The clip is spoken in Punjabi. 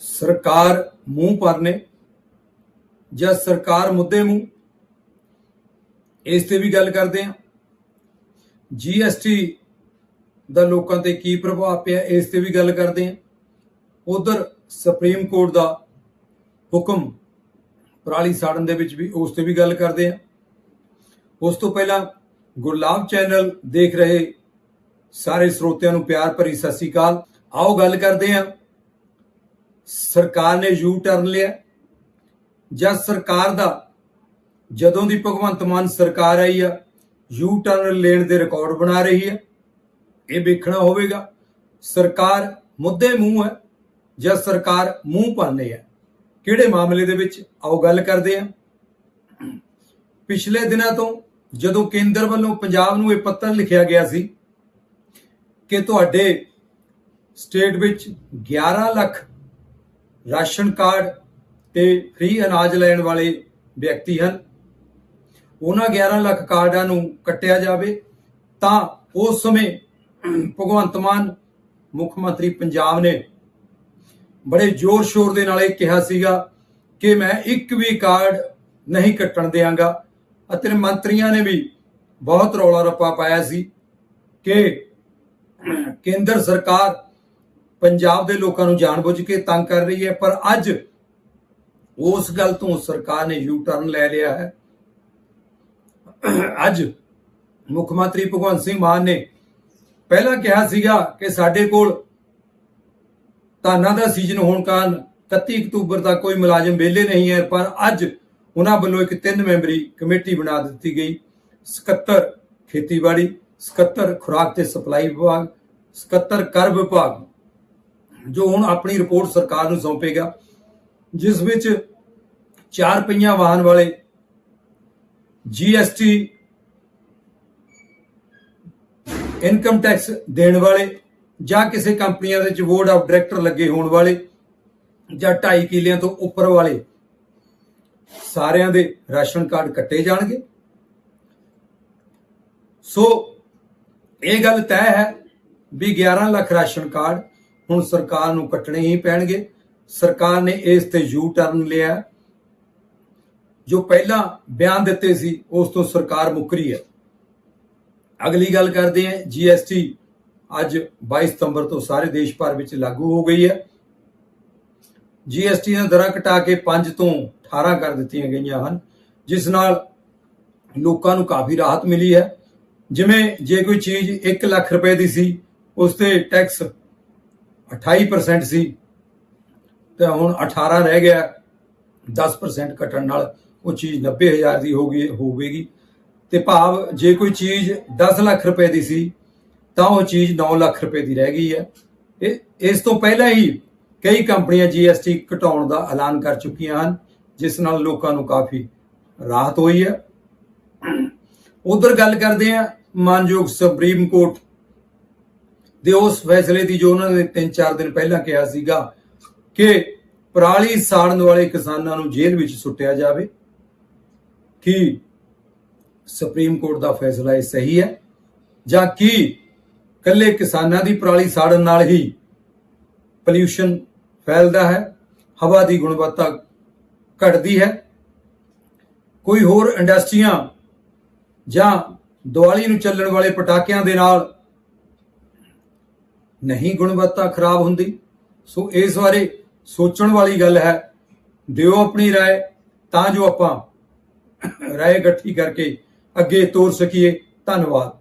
ਸਰਕਾਰ ਮੂੰਹ ਪਰਨੇ ਜਾਂ ਸਰਕਾਰ ਮੁੱਦੇ ਮੂੰਹ, ਇਸ ਤੇ ਵੀ ਗੱਲ ਕਰਦੇ ਹਾਂ। ਜੀਐਸਟੀ ਦਾ ਲੋਕਾਂ ਤੇ ਕੀ ਪ੍ਰਭਾਵ ਪਿਆ, ਇਸ ਤੇ ਵੀ ਗੱਲ ਕਰਦੇ ਹਾਂ। ਉਧਰ ਸੁਪਰੀਮ ਕੋਰਟ ਦਾ ਹੁਕਮ ਪਰਾਲੀ ਸਾੜਨ ਦੇ ਵਿੱਚ ਵੀ ਉਸ ਤੇ ਵੀ ਗੱਲ ਕਰਦੇ ਹਾਂ। ਉਸ ਤੋਂ ਪਹਿਲਾਂ ਗੁਰਲਾਬ ਚੈਨਲ ਦੇਖ ਰਹੇ ਸਾਰੇ ਸਰੋਤਿਆਂ ਨੂੰ ਪਿਆਰ ਭਰੀ ਸਤਿ ਸ੍ਰੀ ਅਕਾਲ। ਆਓ ਗੱਲ ਕਰਦੇ ਹਾਂ। ਸਰਕਾਰ ਨੇ ਯੂ ਟਰਨ ਲਿਆ ਜਾਂ ਸਰਕਾਰ ਦਾ ਜਦੋਂ ਦੀ ਭਗਵੰਤ ਮਾਨ ਸਰਕਾਰ ਆਈ ਆ, ਯੂ ਟਰਨ ਲੈਣ ਦੇ ਰਿਕਾਰਡ ਬਣਾ ਰਹੀ ਹੈ ਇਹ ਵੇਖਣਾ ਹੋਵੇਗਾ। ਸਰਕਾਰ ਮੁੱਦੇ ਮੂੰਹ ਹੈ ਜਾਂ ਸਰਕਾਰ ਮੂੰਹ ਪਾਣੇ ਹੈ ਕਿਹੜੇ ਮਾਮਲੇ ਦੇ ਵਿੱਚ? ਆਓ ਗੱਲ ਕਰਦੇ ਹਾਂ ਪਿਛਲੇ ਦਿਨਾਂ ਤੋਂ ਜਦੋਂ ਕੇਂਦਰ ਵੱਲੋਂ ਪੰਜਾਬ ਨੂੰ ਇਹ ਪੱਤਰ ਲਿਖਿਆ ਗਿਆ ਸੀ ਕਿ ਤੁਹਾਡੇ ਸਟੇਟ ਵਿੱਚ 11 ਲੱਖ ਰਾਸ਼ਨ ਕਾਰਡ ਤੇ ਫ੍ਰੀ ਅਨਾਜ ਲੈਣ ਵਾਲੇ ਵਿਅਕਤੀ ਹਨ। ਉਹਨਾਂ 11 ਲੱਖ ਕਾਰਡਾਂ ਨੂੰ ਕੱਟਿਆ ਜਾਵੇ ਤਾਂ ਉਸ ਸਮੇਂ ਭਗਵੰਤ ਮਾਨ, ਮੁੱਖ ਮੰਤਰੀ ਪੰਜਾਬ ਨੇ ਬੜੇ ਜ਼ੋਰ ਸ਼ੋਰ ਦੇ ਨਾਲ ਇਹ ਕਿਹਾ ਸੀਗਾ ਕਿ ਮੈਂ ਇੱਕ ਵੀ ਕਾਰਡ ਨਹੀਂ ਕੱਟਣ ਦੇਵਾਂਗਾ ਅਤੇ ਮੰਤਰੀਆਂ ਨੇ ਵੀ ਬਹੁਤ ਰੌਲਾ ਰੱਪਾ ਪਾਇਆ ਸੀ ਕਿ ਕੇਂਦਰ ਸਰਕਾਰ ਪੰਜਾਬ ਦੇ ਲੋਕਾਂ ਨੂੰ ਜਾਣਬੁੱਝ ਕੇ ਤੰਗ ਕਰ ਰਹੀ ਹੈ, ਪਰ ਅੱਜ ਉਸ ਗੱਲ ਤੋਂ ਸਰਕਾਰ ਨੇ ਯੂ ਟਰਨ ਲੈ ਲਿਆ ਹੈ। ਅੱਜ ਮੁੱਖ ਮੰਤਰੀ ਭਗਵੰਤ ਸਿੰਘ ਮਾਨ ਨੇ ਪਹਿਲਾਂ ਕਿਹਾ ਸੀਗਾ ਕਿ ਸਾਡੇ ਕੋਲ ਧਾਨਾਂ ਦਾ ਸੀਜ਼ਨ ਹੋਣ ਕਾਰਨ 31 ਅਕਤੂਬਰ ਤੱਕ ਕੋਈ ਮੁਲਾਜ਼ਮ ਵਿਹਲੇ ਨਹੀਂ ਹੈ, ਪਰ ਅੱਜ ਉਹਨਾਂ ਵੱਲੋਂ ਇੱਕ ਤਿੰਨ ਮੈਂਬਰੀ ਕਮੇਟੀ ਬਣਾ ਦਿੱਤੀ ਗਈ। 77 ਖੇਤੀਬਾੜੀ 77 ਖੁਰਾਕ ਤੇ ਸਪਲਾਈ ਵਿਭਾਗ 77 ਕਰ ਵਿਭਾਗ ਜੋ ਹੁਣ ਆਪਣੀ ਰਿਪੋਰਟ ਸਰਕਾਰ ਨੂੰ ਸੌਂਪੇਗਾ, ਜਿਸ ਵਿੱਚ ਚਾਰ ਪਹੀਆਂ ਵਾਹਨ ਵਾਲੇ ਜੀਐਸਟੀ ਇਨਕਮ ਟੈਕਸ ਦੇਣ ਵਾਲੇ ਜਾਂ ਕਿਸੇ ਕੰਪਨੀਆਂ ਦੇ ਵਿੱਚ ਬੋਰਡ ਆਫ ਡਾਇਰੈਕਟਰ ਲੱਗੇ ਹੋਣ ਵਾਲੇ ਜਾਂ 2.5 ਕਿਲਿਆਂ ਤੋਂ ਉੱਪਰ ਵਾਲੇ, ਸਾਰਿਆਂ ਦੇ ਰਾਸ਼ਨ ਕਾਰਡ ਕੱਟੇ ਜਾਣਗੇ। ਸੋ ਇਹ ਗੱਲ ਤੈਅ ਹੈ ਵੀ 11 ਲੱਖ ਰਾਸ਼ਨ ਕਾਰਡ ਹੁਣ ਸਰਕਾਰ ਨੂੰ ਕੱਟਣੇ ਹੀ ਪੈਣਗੇ। ਸਰਕਾਰ ਨੇ ਇਸ ਤੇ ਯੂ ਟਰਨ ਲਿਆ। ਜੋ ਪਹਿਲਾਂ ਬਿਆਨ ਦਿੱਤੇ ਸੀ, ਉਸ ਤੋਂ ਸਰਕਾਰ ਮੁੱਕਰੀ ਹੈ। ਅਗਲੀ ਗੱਲ ਕਰਦੇ ਹਾਂ ਜੀਐਸਟੀ ਅੱਜ 22 ਸਤੰਬਰ ਤੋਂ ਸਾਰੇ ਦੇਸ਼ ਭਰ ਵਿੱਚ ਲਾਗੂ ਹੋ ਗਈ ਹੈ। ਜੀਐਸਟੀ ਦੀਆਂ ਦਰਾਂ ਘਟਾ ਕੇ 5 ਤੋਂ 18 ਕਰ ਦਿੱਤੀਆਂ ਗਈਆਂ ਹਨ, ਜਿਸ ਨਾਲ ਲੋਕਾਂ ਨੂੰ ਕਾਫੀ ਰਾਹਤ ਮਿਲੀ ਹੈ। ਜਿਵੇਂ ਜੇ ਕੋਈ ਚੀਜ਼ 1 ਲੱਖ ਰੁਪਏ ਦੀ ਸੀ, ਉਸ ਤੇ ਟੈਕਸ 28% ਸੀ ਤੇ ਹੁਣ 18 ਰਹਿ ਗਿਆ 10% ਘਟਣ ਨਾਲ ਉਹ ਚੀਜ਼ 90000 ਦੀ ਹੋ ਗਈ, ਹੋਵੇਗੀ। ਤੇ ਭਾਵ ਜੇ ਕੋਈ ਚੀਜ਼ 10 ਲੱਖ ਰੁਪਏ ਦੀ ਸੀ, ਤਾਂ ਉਹ ਚੀਜ਼ 9 ਲੱਖ ਰੁਪਏ ਦੀ ਰਹਿ ਗਈ ਹੈ। ਇਹ, ਇਸ ਤੋਂ ਪਹਿਲਾਂ ਹੀ ਕਈ ਕੰਪਨੀਆਂ ਜੀਐਸਟੀ ਘਟਾਉਣ ਦਾ ਐਲਾਨ ਕਰ ਚੁੱਕੀਆਂ ਹਨ, ਜਿਸ ਨਾਲ ਲੋਕਾਂ ਨੂੰ ਕਾਫੀ ਰਾਹਤ ਹੋਈ ਹੈ। ਉਧਰ ਗੱਲ ਕਰਦੇ ਆ ਮਾਨਯੋਗ ਸੁਪਰੀਮ ਕੋਰਟ ਦੇ ਉਸ ਫੈਸਲੇ ਦੀ ਜੋ ਉਹਨਾਂ ਨੇ 3-4 ਦਿਨ ਪਹਿਲਾਂ ਕਿਹਾ ਸੀਗਾ ਕਿ ਪਰਾਲੀ ਸਾੜਨ ਵਾਲੇ ਕਿਸਾਨਾਂ ਨੂੰ ਜੇਲ੍ਹ ਵਿੱਚ ਸੁੱਟਿਆ ਜਾਵੇ, ਕਿ ਸੁਪਰੀਮ ਕੋਰਟ ਦਾ ਫੈਸਲਾ ਇਹ ਸਹੀ ਹੈ, ਜਾਂ ਕੀ ਕੱਲੇ ਕਿਸਾਨਾਂ ਦੀ ਪਰਾਲੀ ਸਾੜਨ ਨਾਲ ਹੀ ਪੋਲਿਊਸ਼ਨ ਫੈਲਦਾ ਹੈ, ਹਵਾ ਦੀ ਗੁਣਵੱਤਾ ਘਟਦੀ ਹੈ, ਕੋਈ ਹੋਰ ਇੰਡਸਟਰੀਆਂ ਜਾਂ ਦੀਵਾਲੀ ਨੂੰ ਚੱਲਣ ਵਾਲੇ ਪਟਾਕਿਆਂ ਦੇ ਨਾਲ ਨਹੀਂ ਗੁਣਵੱਤਾ ਖਰਾਬ ਹੁੰਦੀ ਸੋ ਇਸ ਬਾਰੇ ਸੋਚਣ ਵਾਲੀ ਗੱਲ ਹੈ ਦਿਓ ਆਪਣੀ رائے ਤਾਂ ਜੋ ਆਪਾਂ ਰਾਏ ਇਕੱਠੀ ਕਰਕੇ ਅੱਗੇ ਤੋਰ ਸਕੀਏ ਧੰਨਵਾਦ